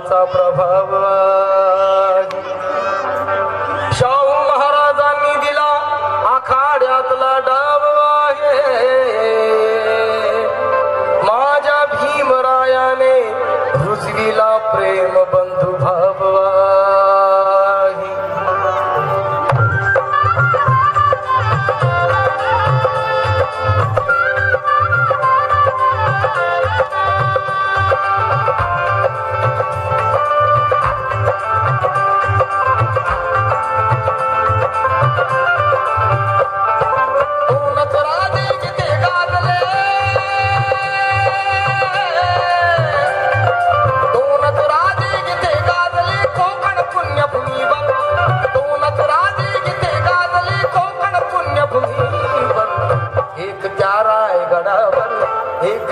महाराजांचा प्रभाव. शाहू महाराजांनी दिला आखाड्यातला डाव आहे माझ्या भीमरायाने रुजविला प्रेम बंधुभाव ನಾರಾಯಗಡವರು ಈಗ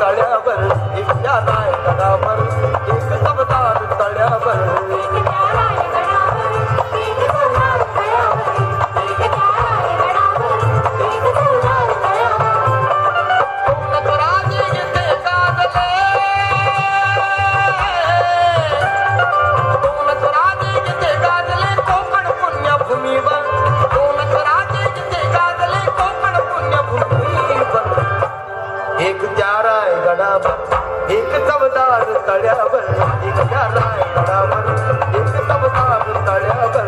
चढ्यावर इच्छा नाही समदार तळ्यावर एक रायडावर एक समदार तळ्यावर.